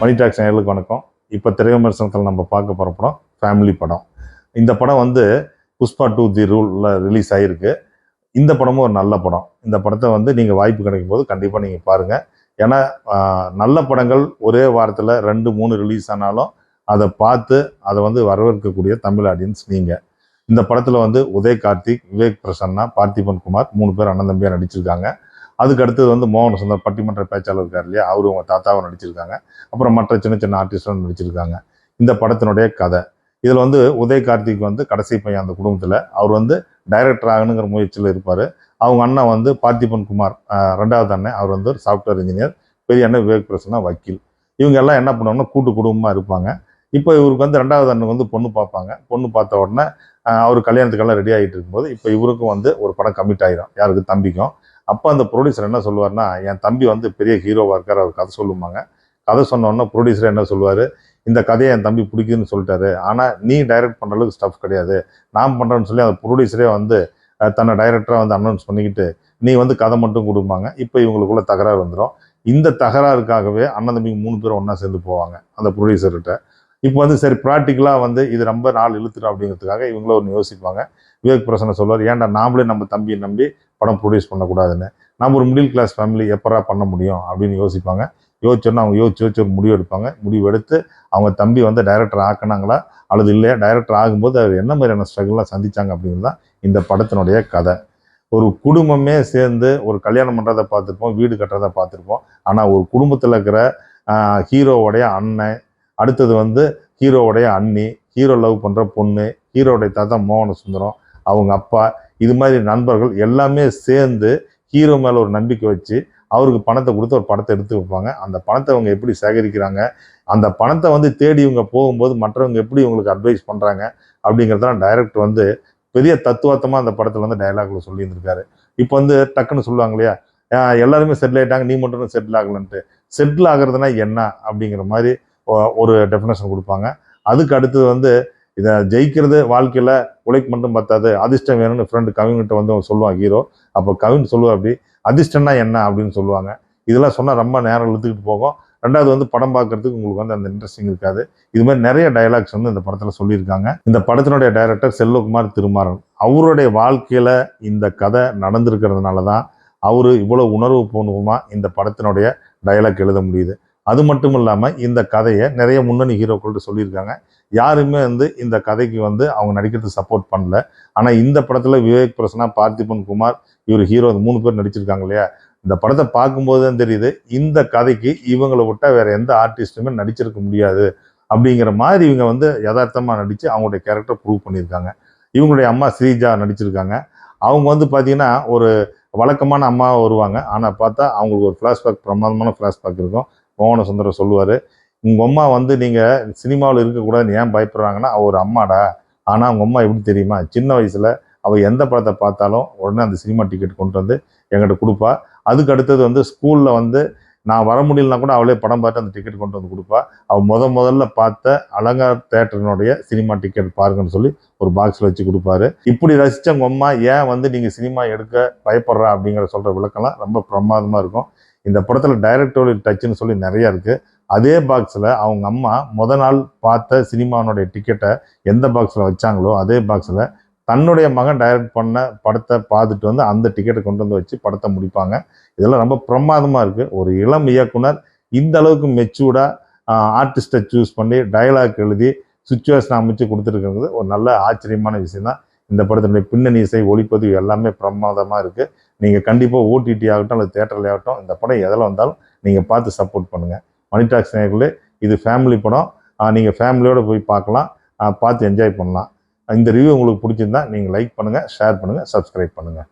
மணி tax நேர்களுக்கு வணக்கம். இப்போ திரை விமர்சனத்தில் நம்ம பார்க்க போகிற படம் ஃபேமிலி படம். இந்த படம் வந்து புஷ்பா டூ தி ரூலில் ரிலீஸ் ஆகிருக்கு இந்த படமும் ஒரு நல்ல படம். இந்த படத்தை வந்து நீங்கள் வாய்ப்பு கிடைக்கும் போது கண்டிப்பாக நீங்கள் பாருங்கள் ஏன்னா நல்ல படங்கள் ஒரே வாரத்தில் ரெண்டு மூணு ரிலீஸ் ஆனாலும் அதை பார்த்து அதை வந்து வரவேற்கக்கூடிய தமிழ் ஆடியன்ஸ் நீங்கள் இந்த படத்தில் வந்து உதய் கார்த்திக் விவேக் பிரசன்னா பார்த்திபன் குமார் மூணு பேர் அண்ணன் தம்பியாக நடிச்சிருக்காங்க. அதுக்கு அடுத்தது வந்து மோகன சுந்தர் பட்டிமன்ற பேச்சாளர் இருக்கார் இல்லையா? அவரும் அவங்க தாத்தாவும் நடிச்சிருக்காங்க. அப்புறம் மற்ற சின்ன சின்ன ஆர்டிஸ்டும் நடிச்சிருக்காங்க. இந்த படத்தினுடைய கதை. இதில் வந்து உதய கார்த்திக் வந்து கடைசி பையன் அந்த குடும்பத்தில். அவர் வந்து டைரக்டர் ஆகணுங்கிற முயற்சியில் இருப்பார். அவங்க அண்ணன் வந்து பார்த்திபன் குமார் ரெண்டாவது அண்ணன். அவர் வந்து ஒரு சாஃப்ட்வேர் இன்ஜினியர் பெரிய அண்ணன் விவேக் பிரசன்னா வக்கீல். இவங்க எல்லாம் என்ன பண்ணுவாங்கன்னா கூட்டு குடும்பமாக இருப்பாங்க. இப்போ இவருக்கு வந்து ரெண்டாவது அண்ணன் வந்து பொண்ணு பார்ப்பாங்க. பொண்ணு பார்த்த உடனே அவர் கல்யாணத்துக்கெல்லாம் ரெடி ஆகிட்டு இருக்கும்போது இப்போ இவருக்கும் வந்து ஒரு படம் கமிட் ஆகிடும் யாருக்கு? தம்பிக்கும். அப்போ அந்த ப்ரொடியூசர் என்ன சொல்லுவார்னா என் தம்பி வந்து பெரிய ஹீரோவாக இருக்கார் அவர் கதை சொல்லுவாங்க கதை சொன்ன ப்ரொடியூசர் என்ன சொல்லுவார்? இந்த கதையை என் தம்பி பிடிக்குதுன்னு சொல்லிட்டாரு. ஆனால் நீ டைரக்ட் பண்ணுற அளவுக்கு ஸ்டஃப் கிடையாது. நான் பண்ணுறேன்னு சொல்லி அந்த ப்ரொடியூசரே வந்து தன்னை டைரக்டராக வந்து அனௌன்ஸ் பண்ணிக்கிட்டு நீ வந்து கதை மட்டும் கொடுப்பாங்க இப்போ இவங்களுக்குள்ள தகராறு வந்துடும் இந்த தகராறுக்காகவே அண்ணன் தம்பிக்கு மூணு பேரும் ஒன்றா சேர்ந்து போவாங்க அந்த ப்ரொடியூசர்கிட்ட இப்போ வந்து சரி ப்ராக்டிக்கலாக வந்து இது ரொம்ப நாள் இழுத்துடும் அப்படிங்கிறதுக்காக இவங்களும் ஒன்று யோசிப்பாங்க. விவேக் பிரசனை சொல்லுவார் ஏன்டா நாமளே நம்ம தம்பியை நம்பி படம் ப்ரொடியூஸ் பண்ணக்கூடாதுன்னு. நம்ம ஒரு மிடில் கிளாஸ் ஃபேமிலி எப்பரா பண்ண முடியும் அப்படின்னு யோசிப்பாங்க. யோசிச்சோன்னா அவங்க யோசிச்சு யோசிச்சு ஒரு முடிவு எடுப்பாங்க. முடிவு எடுத்து அவங்க தம்பி வந்து டைரக்டர் ஆக்குனாங்களா அல்லது இல்லையா? டைரக்டர் ஆகும்போது அவர் என்ன மாதிரியான ஸ்ட்ரகிள்லாம் சந்தித்தாங்க அப்படின்னு தான் இந்த படத்தினுடைய கதை. ஒரு குடும்பமே சேர்ந்து ஒரு கல்யாணம் பண்ணுறதை பார்த்துருப்போம் வீடு கட்டுறதை பார்த்துருப்போம். ஆனால் ஒரு குடும்பத்தில் இருக்கிற ஹீரோவுடைய அண்ணன் அடுத்தது வந்து ஹீரோவுடைய அண்ணி ஹீரோ லவ் பண்ணுற பொண்ணு ஹீரோவுடைய தாத்தா மோகன சுந்தரம் அவங்க அப்பா இது மாதிரி நண்பர்கள் எல்லாமே சேர்ந்து ஹீரோ மேலே ஒரு நம்பிக்கை வச்சு அவருக்கு பணத்தை கொடுத்து ஒரு படத்தை எடுத்து வைப்பாங்க. அந்த பணத்தை அவங்க எப்படி சேகரிக்கிறாங்க? அந்த பணத்தை வந்து தேடி இவங்க போகும்போது மற்றவங்க எப்படி இவங்களுக்கு அட்வைஸ் பண்ணுறாங்க அப்படிங்கிறதெல்லாம் டைரக்டர் வந்து பெரிய தத்துவார்த்தமாக அந்த படத்தில் வந்து டயலாக்ல சொல்லியிருந்திருக்காரு. இப்போ வந்து டக்குன்னு சொல்லுவாங்க இல்லையா? எல்லாருமே செட்டில் ஆகிட்டாங்க நீ மட்டும் செட்டில் ஆகலன்ட்டு. செட்டில் ஆகுறதுனா என்ன? அப்படிங்கிற மாதிரி ஒரு டெஃபினேஷன் கொடுப்பாங்க. அதுக்கு அடுத்தது வந்து இதை ஜெயிக்கிறது வாழ்க்கையில் உழைப்பு மட்டும் பார்த்தாது அதிர்ஷ்டம் வேணும்னு ஃப்ரெண்டு கவின்கிட்ட வந்து அவன் சொல்லுவான் ஹீரோ அப்போ கவின் சொல்லுவா அப்படி அதிர்ஷ்டம்னா என்ன? அப்படின்னு சொல்லுவாங்க. இதெல்லாம் சொன்னால் ரொம்ப நேரம் இழுத்துக்கிட்டு போகும். ரெண்டாவது வந்து படம் பார்க்கறதுக்கு உங்களுக்கு வந்து அந்த இன்ட்ரெஸ்டிங் இருக்காது. இது மாதிரி நிறைய டைலாக்ஸ் வந்து இந்த படத்தில் சொல்லியிருக்காங்க. இந்த படத்தினுடைய டைரக்டர் செல்வகுமார் திருமாறன். அவருடைய வாழ்க்கையில் இந்த கதை நடந்திருக்கிறதுனால தான் அவர் இவ்வளோ உணர்வு பூர்வமாக இந்த படத்தினுடைய டைலாக் எழுத முடியுது. அது மட்டும் இல்லாமல் இந்த கதையை நிறைய முன்னணி ஹீரோக்கள்கிட்ட சொல்லியிருக்காங்க. யாருமே வந்து இந்த கதைக்கு வந்து அவங்க நடிக்கிறதுக்கு சப்போர்ட் பண்ணல. ஆனால் இந்த படத்தில் விவேக் பிரசனா பார்த்திபன் குமார் இவர் ஹீரோ மூணு பேர் நடிச்சிருக்காங்க இல்லையா? இந்த படத்தை பார்க்கும்போது தான் தெரியுது இந்த கதைக்கு இவங்களை விட்டால் வேற எந்த ஆர்டிஸ்ட்டுமே நடிச்சிருக்க முடியாது. அப்படிங்கிற மாதிரி இவங்க வந்து யதார்த்தமாக நடித்து அவங்களுடைய கேரக்டர் ப்ரூவ் பண்ணியிருக்காங்க. இவங்களுடைய அம்மா ஸ்ரீஜா நடிச்சிருக்காங்க. அவங்க வந்து பார்த்தீங்கன்னா ஒரு வழக்கமான அம்மாவை வருவாங்க. ஆனால் பார்த்தா அவங்களுக்கு ஒரு ஃப்ளாஷ்பேக் பிரமாதமான ஃப்ளாஷ்பேக் இருக்கும். மோகன சுந்தரம் சொல்லுவார் உங்கள் அம்மா வந்து நீங்கள் சினிமாவில் இருக்கக்கூடாதுன்னு ஏன் பயப்படுறாங்கன்னா அவர் ஒரு அம்மாடா. ஆனால் அவங்க அம்மா எப்படி தெரியுமா? சின்ன வயசில் அவள் எந்த படத்தை பார்த்தாலும் உடனே அந்த சினிமா டிக்கெட் கொண்டு வந்து எங்கிட்ட கொடுப்பா. அதுக்கு அடுத்தது வந்து ஸ்கூலில் வந்து நான் வர முடியலனா கூட அவளே படம் பார்த்து அந்த டிக்கெட் கொண்டு வந்து கொடுப்பா. அவள் முத முதல்ல பார்த்த அலங்கார் தேட்டரினுடைய சினிமா டிக்கெட் பாருங்கன்னு சொல்லி ஒரு பாக்ஸில் வச்சு கொடுப்பாரு. இப்படி ரசித்த உங்கள் அம்மா ஏன் வந்து நீங்கள் சினிமா எடுக்க பயப்படுறா அப்படிங்கிற சொல்கிற விளக்கம்லாம் ரொம்ப பிரமாதமாக இருக்கும். இந்த படத்தில் டைரக்டோரியல் டச்சுன்னு சொல்லி நிறையா இருக்குது அதே பாக்ஸில் அவங்க அம்மா முத நாள் பார்த்த சினிமானுடைய டிக்கெட்டை எந்த பாக்ஸில் வச்சாங்களோ அதே பாக்ஸில் தன்னுடைய மகன் டைரக்ட் பண்ண படத்தை பார்த்துட்டு வந்து அந்த டிக்கெட்டை கொண்டு வந்து வச்சு படத்தை முடிப்பாங்க. இதெல்லாம் ரொம்ப பிரமாதமாக இருக்குது ஒரு இளம் இயக்குனர் இந்த அளவுக்கு மெச்சூர்டாக ஆர்டிஸ்ட்டை சூஸ் பண்ணி டயலாக் எழுதி சுச்சுவேஷன் அமைச்சு கொடுத்துருக்கிறது ஒரு நல்ல ஆச்சரியமான விஷயம் தான் இந்த படத்தினுடைய பின்னணி இசை ஒளிப்பதிவு எல்லாமே பிரமாதமாக இருக்குது நீங்கள் கண்டிப்பாக ஓடிடி ஆகட்டும் அல்லது தேட்டரில் ஆகட்டும் இந்த படம் எதில் வந்தாலும் நீங்கள் பார்த்து சப்போர்ட் பண்ணுங்கள் மணிடாக்ஸ் நேர்களே இது ஃபேமிலி படம். நீங்கள் ஃபேமிலியோடு போய் பார்க்கலாம். பார்த்து என்ஜாய் பண்ணலாம். இந்த ரிவ்யூ உங்களுக்கு பிடிச்சிருந்தா நீங்கள் லைக் பண்ணுங்கள் ஷேர் பண்ணுங்கள் சப்ஸ்கிரைப் பண்ணுங்கள்